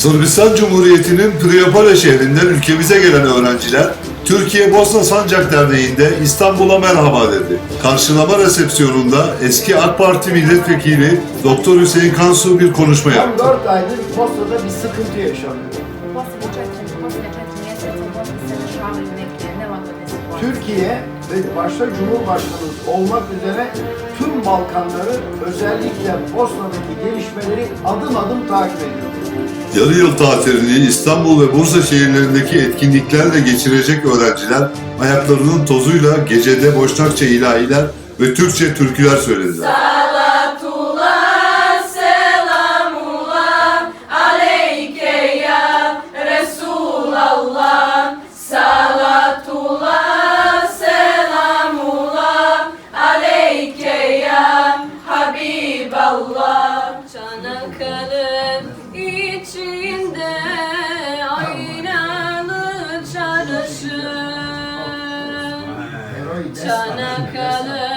Sırbistan Cumhuriyeti'nin Priyapara şehrinden ülkemize gelen öğrenciler, Türkiye Bosna Sancak Derneği'nde İstanbul'a merhaba dedi. Karşılama resepsiyonunda eski AK Parti milletvekili Doktor Hüseyin Kansu bir konuşma Tam yaptı. 4 aydır Bosna'da bir sıkıntı yaşanıyor. Türkiye ve başta Cumhurbaşkanımız olmak üzere tüm Balkanları özellikle Bosna'daki gelişmeleri adım adım takip ediyor. Yarı yıl tatilini İstanbul ve Bursa şehirlerindeki etkinliklerle geçirecek öğrenciler ayaklarının tozuyla gecede boşnakça ilahiler ve Türkçe türküler söylediler. Çarşı. Çanakkale'nin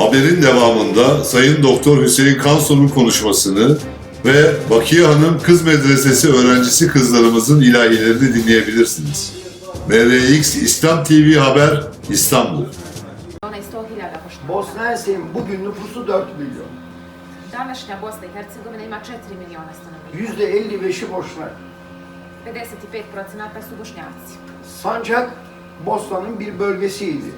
Haberin devamında Sayın Doktor Hüseyin Kansu'nun konuşmasını ve Bakiye Hanım Kız Medresesi öğrencisi kızlarımızın ilahilerini dinleyebilirsiniz. MRX İslam TV Haber İstanbul. Ona je 100.000 Bošnjaka. Bosna Hersek'in bugün nüfusu 4 milyon. Današnja Bosna i Hercegovina ima 4 miliona stanovnika. %55'i Boşnak. 55% su Bošnjaci. Sancak Bosna'nın bir bölgesiydi.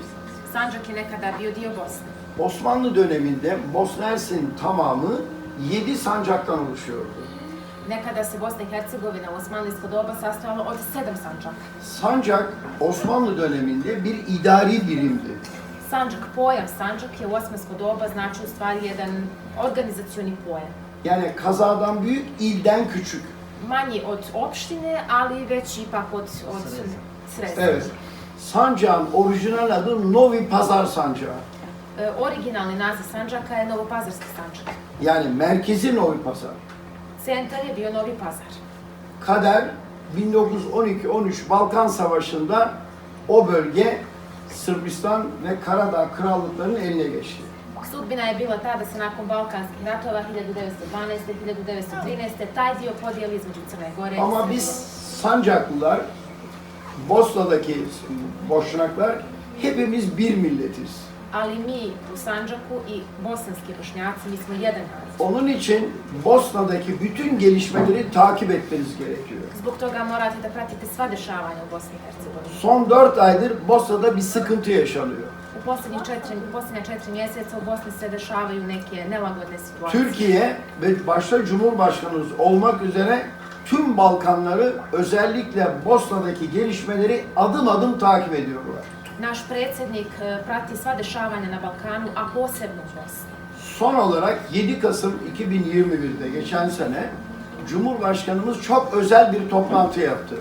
Sanđak je nekada bio dio Bosne. Osmanlı döneminde Bosna Hersek'in tamamı 7 sancaktan oluşuyordu. Nekada se Bosna i Hercegovina u Osmanlijsko doba sastojala od sedam sanđaka. Sancak Osmanlı döneminde bir idari birimdi. Sanđak, pojam sanđak je u osmansko doba znači u stvari jedan organizacioni pojam. Yani kazadan büyük, ilden küçük. Manji od opštine, ali veći ipak od, od sredstva. Evet. Sancağın orijinal adı Novi Pazar Sancağı. E, originalni naziv Sanđaka je Novopazarski sanđak. Yani merkezi Novi Pazar. Centar je bio Novi Pazar. Kader 1912-13 Balkan Savaşı'nda o bölge Sırbistan ve Karadağ krallıklarının eline geçti. Sudbina je bila ta da se nakon Balkanskih ratova 1912. 1913. taj dio podijeli između Crne Gore Ama biz Sancaklılar, Bosna'daki Boşnaklar hepimiz bir milletiz. Ali mi u Sanđaku i bosanski bošnjaci, mi smo jedan narod. Onun için Bosna'daki bütün gelişmeleri takip etmeniz gerekiyor. Zbog toga morate da pratite sva dešavanja u Bosni i Hercegovini. Son 4 aydır Bosna'da bir sıkıntı yaşanıyor. U posljednjih četiri, u posljednja četiri mjeseca u Bosni se dešavaju neke nelagodne situacije. Türkiye ve başta Cumhurbaşkanımız olmak üzere tüm Balkanları özellikle Bosna'daki gelişmeleri adım adım takip ediyorlar. Naš predsjednik e, prati sva dešavanja na Balkanu, a posebno u Bosni. Son olarak 7 Kasım 2021'de geçen sene Cumhurbaşkanımız çok özel bir toplantı yaptı.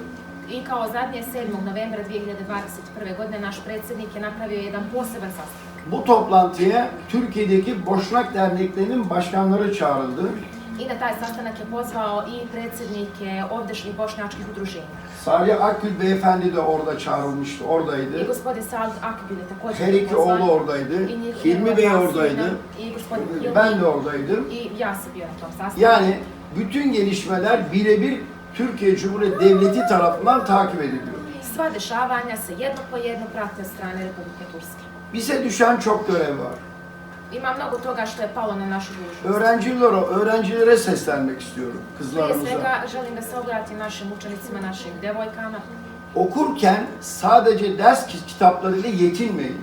I kao zadnje 7. novembra 2021. godine naš predsjednik je napravio jedan poseban sastanak. Bu toplantıya Türkiye'deki Boşnak derneklerinin başkanları çağrıldı. I na taj sastanak je pozvao i predsjednike ovdešnjih bošnjačkih udruženja. Salih Akgül beyefendi de orada çağrılmıştı, I oradaydı. gospodin Salih Akgül je također Her iki oğlu oradaydı. I Hilmi Bey oradaydı. I gospodin Hilmi. Ben de oradaydım. I ja sam bio na tom sastanku. Yani bütün gelişmeler birebir Türkiye Cumhuriyeti Devleti tarafından takip ediliyor. Sva dešavanja se jedno po jedno prate od strane Republike Turske. Bize düşen çok görev var. Ima mnogo toga što je palo na našu dužnost. Öğrencilere, öğrencilere seslenmek istiyorum Prije kızlarımıza. svega želim da se obratim našim učenicima, našim devojkama. Okurken sadece ders ki- kitaplarıyla yetinmeyin.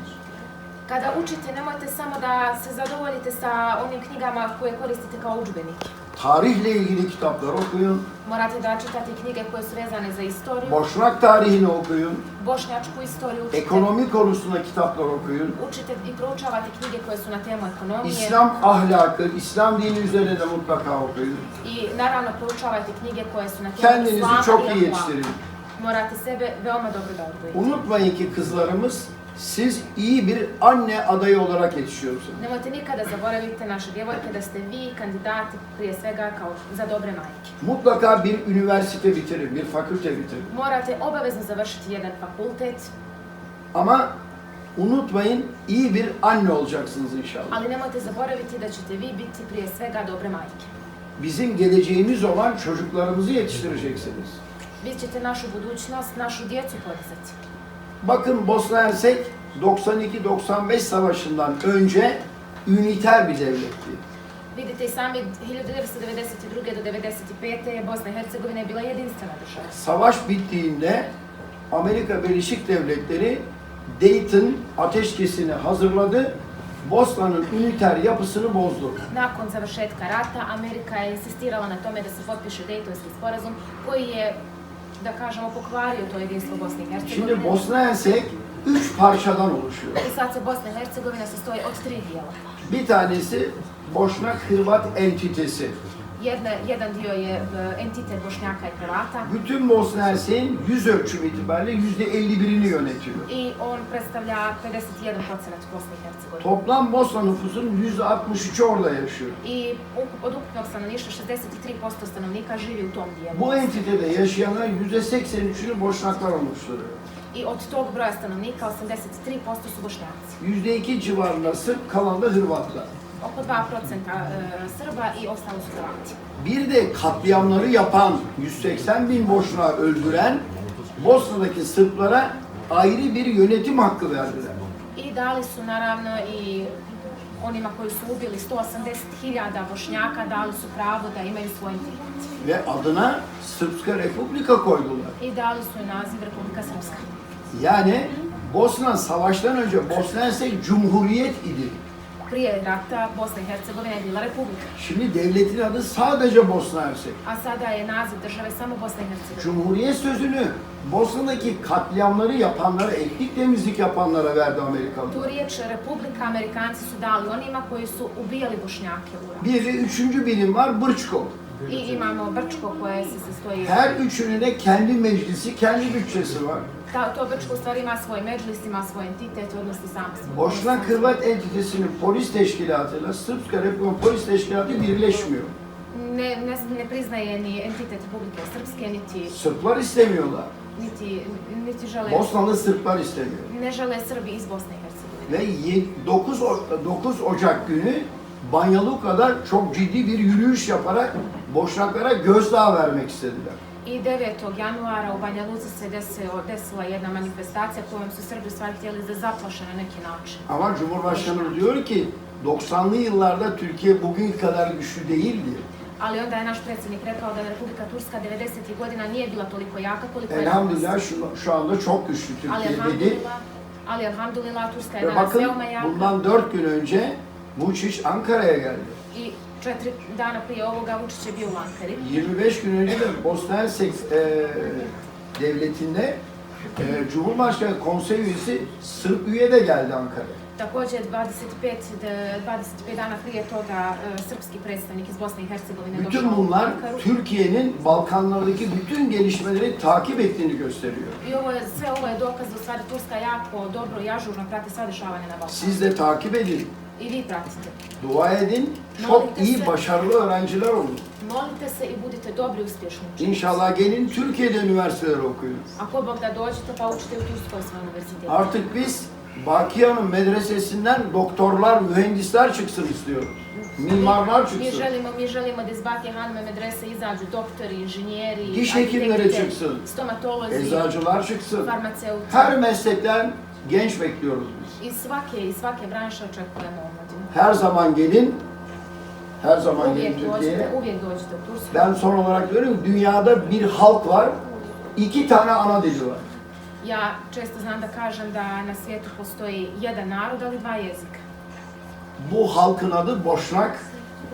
Kada učite, nemojte samo da se zadovoljite sa onim knjigama koje koristite kao udžbenik. tarihle ilgili kitaplar okuyun, Morate da čitate knjige koje su vezane za istoriju, boşnak tarihini okuyun, bošnjačku istoriju učite, ekonomi konusunda kitaplar okuyun, učite i proučavate knjige koje su na temu ekonomije İslam ahlakı, İslam dini üzerine de mutlaka okuyun. i naravno proučavajte knjige koje su na temu Kendinizi islama çok iyi yetiştirin. Morate sebe veoma dobro da odgojite. Unutmayın ki kızlarımız siz iyi bir anne adayı olarak yetişiyorsunuz. Nemojte nikada zaboraviti naše djevojke da ste vi kandidati prije svega kao za dobre majke. Mutlaka bir üniversite bitirin, bir fakülte bitirin. Morate obavezno završiti jedan fakultet, Ama unutmayın iyi bir anne olacaksınız inşallah. ali nemojte zaboraviti da ćete vi biti prije svega dobre majke. Bizim geleceğimiz olan çocuklarımızı yetiştireceksiniz. Vi ćete našu budućnost, našu djecu podizati. Bakın Bosna Hersek 92-95 savaşından önce üniter bir devletti. Vidite i sami, 1992. do 95. Bosna i Hercegovina je bila jedinstvena država. Savaş bittiğinde Amerika Birleşik Devletleri Dayton ateşkesini hazırladı. Bosna'nın üniter yapısını bozdu. Nakon završetka rata, Amerika je insistirala na tome da se potpiše Dejtonski sporazum koji je, da kažemo, pokvario to jedinstvo Bosne i Şimdi Hercegovine. Bosna Hersek üç parçadan oluşuyor. I sad se Bosna i Hercegovina sastoji od tri dijela. Bir tanesi Boşnak Hırvat entitesi. Jedna, jedan dio je e, entitet Bošnjaka i Hrvata Bütün Bosna Hersek'in yüz ölçüm itibariyle yüzde 51'ini yönetiyor. i on predstavlja 51% Bosne i Hercegovine. Toplam Bosna nüfusunun yüzde 63'ü orada yaşıyor. I od ukupnog stanovništva 63% stanovnika živi u tom dijelu. Bu entitede yaşayanlar yüzde 83'ünü Boşnaklar oluşturuyor. I od tog broja stanovnika 83% su Bošnjaci. Yüzde 2 civarında Sırp, kalan da Hırvatlar. Oko 2% e, Srba i ostalo su Hrvati. Bir de katliamları yapan, 180 bin Boşnağı öldüren Bosna'daki Sırplara ayrı bir yönetim hakkı verdiler. I dali su naravno i onima koji su ubili 180.000 Bošnjaka dali su pravo da imaju svoj entitet. Ve adına Srpska Republika koydular. I dali su naziv Republika Srpska. Yani Bosna savaştan önce Bosna Hersek Cumhuriyet idi. Prije rata Bosna i Hercegovina je bila republika, Şimdi devletin adı sadece Bosna Hersek. a sada je naziv države samo Bosna i Hercegovina. Cumhuriyet sözünü Bosna'daki katliamları yapanlara, etnik temizlik yapanlara verdi Amerikalılar. Tu riječ republika Amerikanci su dali onima koji su ubijali Bošnjake u ratu. Bir de üçüncü birim var Brčko. I imamo Brčko koje se sastoji... Her üçünün de kendi meclisi, kendi bütçesi var. Ta, to Brčko u stvari ima svoj međlis, ima svoj entitet, odnosi sam svoj. Boşnak Hırvat entitesinin polis teşkilatıyla Srpska Republika polis teşkilatı birleşmiyor. Ne, ne, ne priznaje ni entitet Republike Srpske, niti, Sırplar istemiyorlar. niti, niti žele, Bosnalı Sırplar istemiyor. ne žele Srbi iz Bosne i Hercegovine. Ve 9, 9 Ocak günü Banyaluka'da çok ciddi bir yürüyüş yaparak Boşnaklara gözdağı vermek istediler. I 9. januara u Banja Luci se desilo, desila jedna manifestacija kojom su Srbi stvari htjeli da zaplaše na neki način. Ama Cumhurbaşkanı diyor ki 90'lı yıllarda Türkiye bugün kadar güçlü değildi. Ali onda je naš predsjednik rekao da Republika Turska 90. godina nije bila toliko jaka koliko je. Elhamdülillah şu, şu anda çok güçlü Ali Türkiye dedi. elhamdülillah, ali elhamdülillah Turska je Ve danas bakın veoma jaka. bundan 4 gün önce Vučić Ankara'ya geldi. I četiri dana prije ovoga Vučić je bio u Ankari. 25 gün önce de Bosna Hersek e, devletinde e, Cumhurbaşkanı konsey üyesi Sırp üye de geldi Ankara'ya. Također 25, de- 25 dana prije toga e, srpski predstavnik iz Bosne i Hercegovine došao Bütün bunlar. Türkiye'nin Balkanlardaki bütün gelişmeleri takip ettiğini gösteriyor. I ovo je, sve ovo je dokaz da u stvari Turska jako dobro i ažurno prati sva dešavanja na Balkanu. Siz de takip edin, Vi pratite. dua edin, çok iyi, başarılı öğrenciler olun. Se i budite dobri i uspješni učenici. İnşallah gelin Türkiye'de üniversiteler okuyun. Ako Bog da dođete pa učite u Turskoj svoj univerzitet. Artık biz Bakiyan'ın medresesinden doktorlar, mühendisler çıksın istiyoruz. Mimarlar Mi çıksın. želimo, mi želimo da iz Bake Hanme medrese izađu doktori, inženjeri, Diş hekimleri arhitekte, çıksın. stomatolozi, Eczacılar çıksın. farmaceuti. Her meslekten genç bekliyoruz biz. Iz svake, iz svake branše očekujemo omladinu. Her zaman gelin, her zaman gelin Uvijek dođite, Türkiye'ye. uvijek dođite u Tursku. Ben son olarak diyorum ki dünyada bir halk var, iki tane ana dili var. Ja često znam da kažem da na svijetu postoji jedan narod, ali dva jezika. Bu halkın adı Boşnak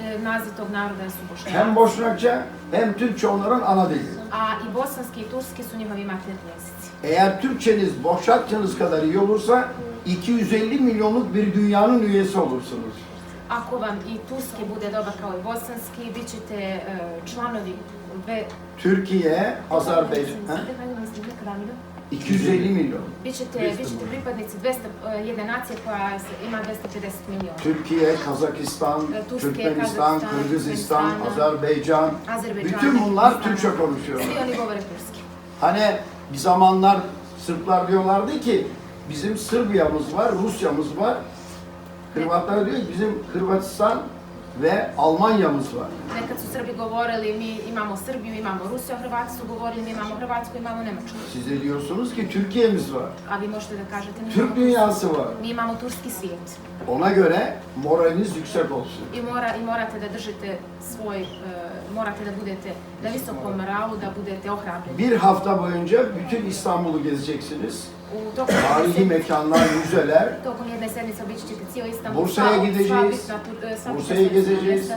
e, naziv tog naroda su Bošnjaci. Hem Boşnakça hem Türkçe onların ana dili. A i bosanski i turski su njihovi materni jezici. Eğer Türkçeniz Boşnakçanız kadar iyi olursa 250 milyonluk bir dünyanın üyesi olursunuz. Ako vam i turski bude dobar kao i bosanski, bit ćete e, članovi ve... Türkiye, Azerbaycan? 250 milyon. Bit ćete, bit ćete pripadnici 200, e, jedne nacije koja ima 250 milijuna. Türkiye, Kazakistan, Türkiye, Türkmenistan, Kazakistan, Kırgızistan, Azerbaycan. Azerbaycan, Bütün bunlar. Türkçe konuşuyor. Svi oni govore turski. Hani bir zamanlar Sırplar diyorlardı ki bizim Sırbiya'mız var, Rusya'mız var. Hırvatlar diyor ki bizim Hırvatistan ve Almanya'mız var. Nekad su Srbi govorili mi imamo Srbiju, imamo Rusiju, a Hrvati su govorili mi imamo Hrvatsku, imamo Njemačku. Siz de diyorsunuz ki Türkiye'miz var. A vi možete da kažete mi Türk dünyası var. mi imamo turski svijet. Ona göre moraliniz yüksek olsun. I, mora, I morate da držite svoj, e, morate da budete na visokom moralu, da budete ohrabreni. Bir hafta boyunca bütün İstanbul'u gezeceksiniz. Tarihi mekanlar, müzeler. Bursa'ya gideceğiz. e, svjetska gezeceğiz.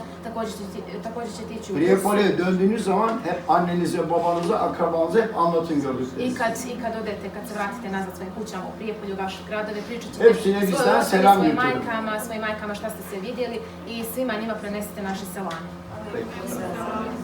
Priyepoli'ye döndüğünüz zaman hep annenize, babanıza, akrabanıza hep anlatın I gördüklerinizi. kad, I kad odete, kad se vratite nazad svojim kućama u Prijepolju, u vaše gradove, pričat ćete Hepsine bizden selam svojim götürün. majkama, svojim majkama šta ste se vidjeli i svima njima prenesite naše selane. Dugačak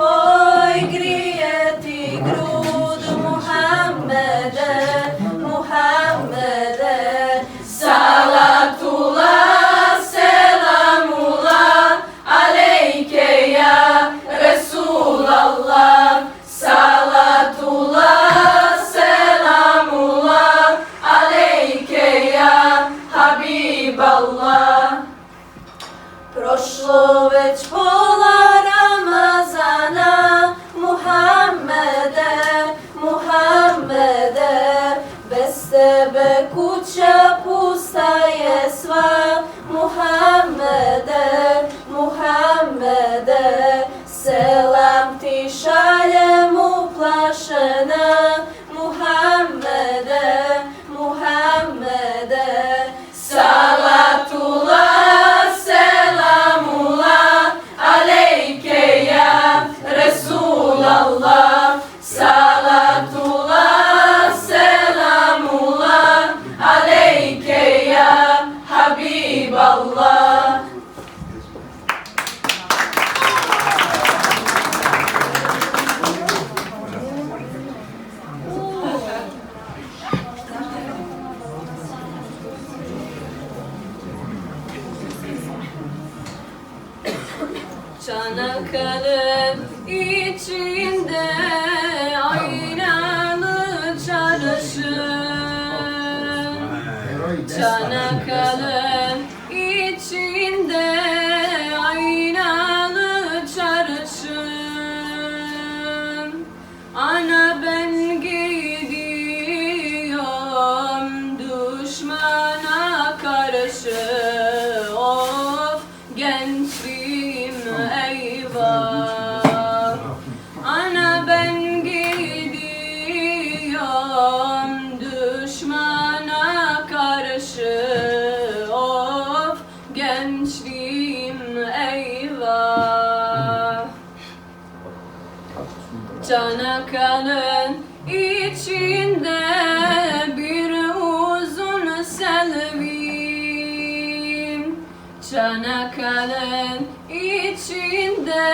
for tua Çanakkale Çanakkale'nin içinde bir uzun selvim Çanakkale'nin içinde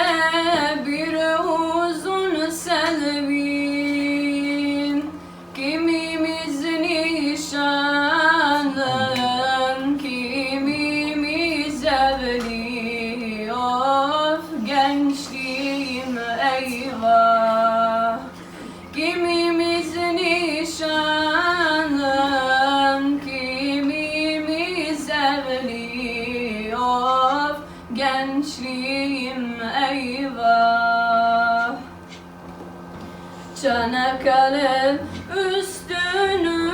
gençliğim eyvah. Çanakkale üstünü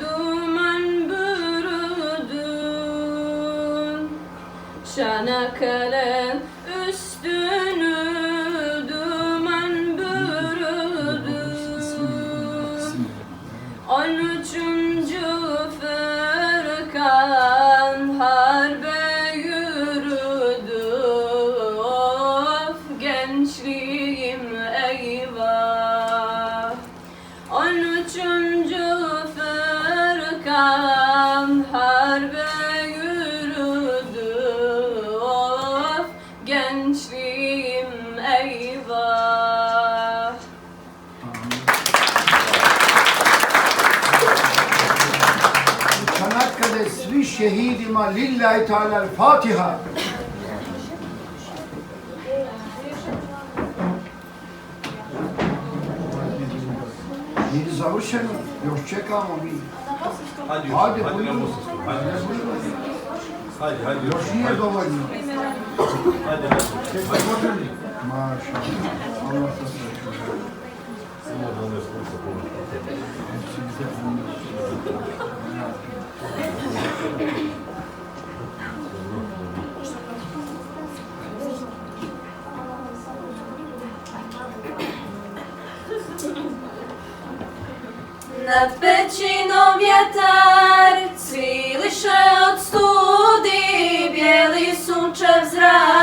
duman bürüdü Çanakkale Şehidima Lillahi Teala Fatiha. Biri završeno, još čekamo mi. Hadi, Hadi, hadi, buyurun. Hadi, hadi, hadi, Još nije dovoljno. hadi, hadi. Maşallah. Allah razı olsun. Nad pećinom vjetar cviliše od studi, bijeli sunčev zrak.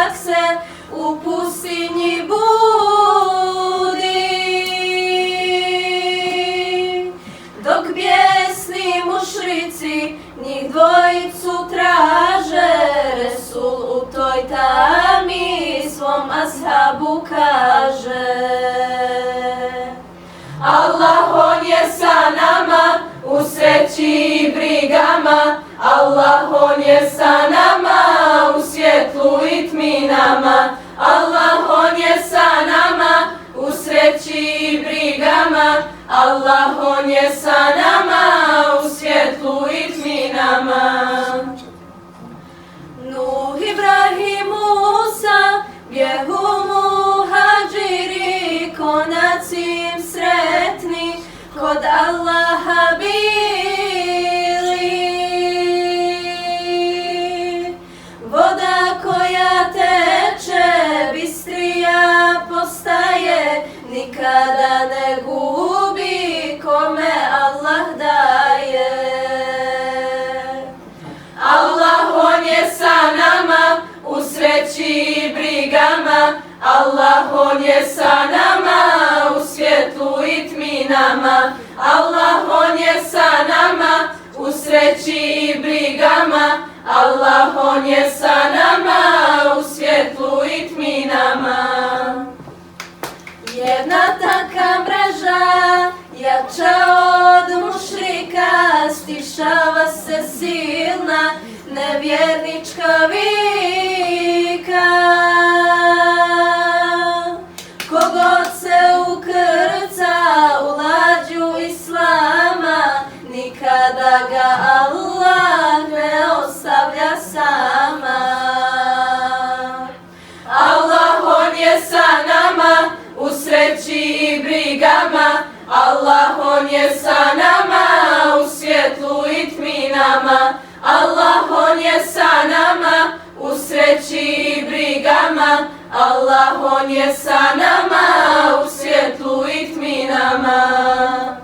Brigama Allah on je sa nama u svjetlu i tminama. Allah on je sa nama u sreći i brigama. Allah on je sa nama u svjetlu i tminama. Nuh, Ibrahim, Musa, bjehu muhađiri, konac im sretni, kod Allaha bi ne gubi kome Allah daje. Allah on je sa nama u sreći i brigama. Allah on je sa nama u svjetlu i tminama. Allah on je sa nama u sreći i brigama. Allah on je sa nama u svjetlu i tminama. Jača od mušrika Stišava se silna nevjernička vika Kogod se ukrca u lađu Islama Nikada ga nama, Allah on je sa nama u sreći i brigama. Allah on je sa nama u svjetlu i tminama.